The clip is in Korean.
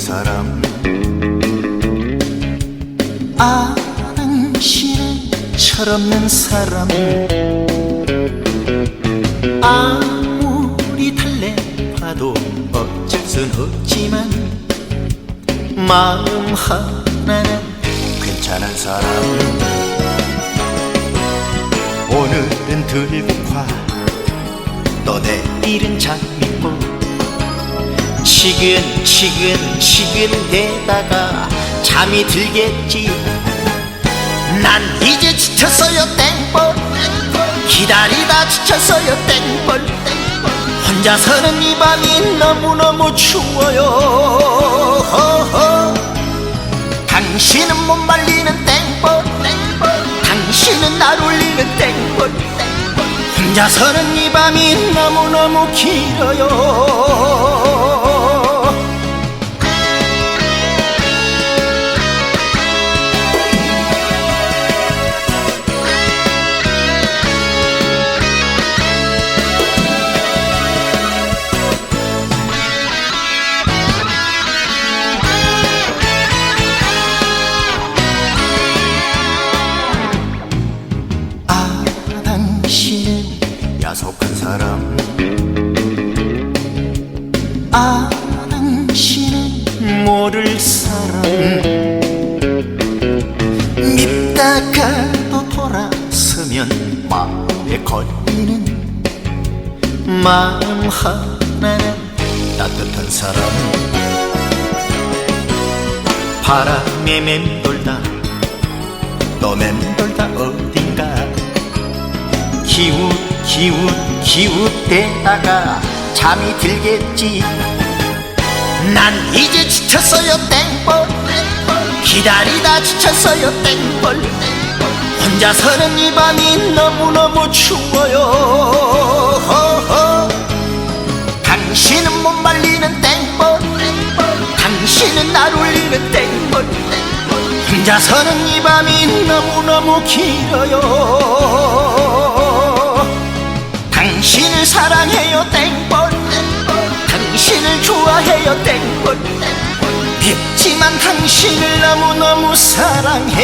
사람. 아는 시는 철없는 사람. 아무리 달래봐도 어쩔 순 없지만 마음 하나는 괜찮은 사람. 오늘은 들국화 또 내일은 장미꽃 치근치근 치근대다가 잠이 들겠지. 난 이제 지쳤어요 땡벌. 기다리다 지쳤어요 땡벌. 혼자서는 이 밤이 너무너무 추워요. 허허. 당신은 못 말리는 땡벌. 당신은 날 울리는 땡벌. 혼자서는 이 밤이 너무너무 길어요 야속한 사람. 아 당신은 모를 사람. 밉다가도 돌아서면 마음에 걸리는 마음 하나는 따뜻한 사람. 바람에 맴돌다 또 맴돌다 어딘가. 기웃 기웃 기웃대다가 잠이 들겠지. 난 이제 지쳤어요 땡벌 기다리다 지쳤어요 땡벌 혼자서는 이 밤이 너무너무 추워요. 허허. 당신은 못 말리는 땡벌 당신은 날 울리는 땡벌 혼자서는 이 밤이 너무너무 길어요 사랑해요 땡벌 당신을 좋아해요 땡벌 밉지만 당신을 너무너무 사랑해